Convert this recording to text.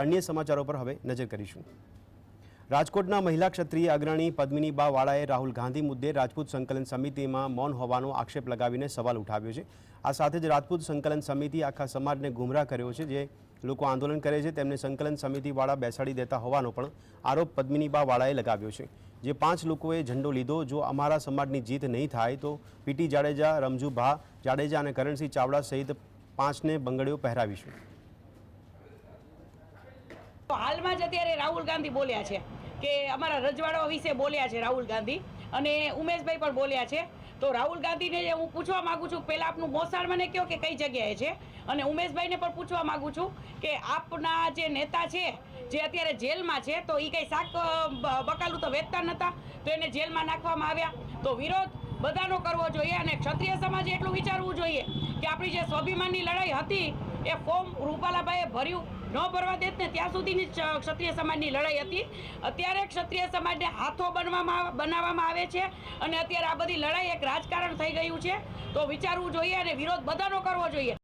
અન્ય સમાચારો પર હવે નજર કરીશું. રાજકોટના મહિલા ક્ષત્રિય અગ્રણી પદ્મિની બા વાળાએ રાહુલ ગાંધી મુદ્દે રાજપૂત સંકલન સમિતિમાં મૌન હોવાનો આક્ષેપ લગાવીને સવાલ ઉઠાવ્યો છે. આ સાથે જ રાજપૂત સંકલન સમિતિ આખા સમાજને ગુમરાહ કર્યો છે, જે લોકો આંદોલન કરે છે, તેમને સંકલન સમિતિવાળા બેસાડી દેતા હોવાનો પણ આરોપ પદ્મિની બા વાળાએ લગાવ્યો છે. જે પાંચ લોકોએ ઝંડો લીધો, જો અમારા સમાજની જીત નહીં થાય તો પીટી જાડેજા, રમજુ ભા જાડેજા અને કરણસિંહ ચાવડા સહિત પાંચને બંગડીઓ પહેરાવીશું. હાલમાં જ અત્યારે રાહુલ ગાંધી બોલ્યા છે કે અમારા રજવાડાઓ વિશે બોલ્યા છે રાહુલ ગાંધી અને ઉમેશભાઈ પણ બોલ્યા છે. તો રાહુલ ગાંધીને હું પૂછવા માંગુ છું, પહેલાં આપનું મોસાળ મને કહો કે કઈ જગ્યાએ છે? અને ઉમેશભાઈને પણ પૂછવા માગું છું કે આપના જે નેતા છે, જે અત્યારે જેલમાં છે, તો એ કંઈ શાક બકાલું તો વેચતા નહોતા તો એને જેલમાં નાખવામાં આવ્યા. તો વિરોધ બધાનો કરવો જોઈએ અને ક્ષત્રિય સમાજે એટલું વિચારવું જોઈએ કે આપણી જે સ્વાભિમાનની લડાઈ હતી, એ ફોર્મ રૂપાલાભાઈએ ભર્યું. ન ભરવા દેત ને ત્યાં સુધીની ક્ષત્રિય સમાજની લડાઈ હતી. અત્યારે ક્ષત્રિય સમાજને હાથો બનવામાં બનાવવામાં આવે છે અને અત્યારે આ બધી લડાઈ એક રાજકારણ થઈ ગયું છે. તો વિચારવું જોઈએ અને વિરોધ બધાનો કરવો જોઈએ.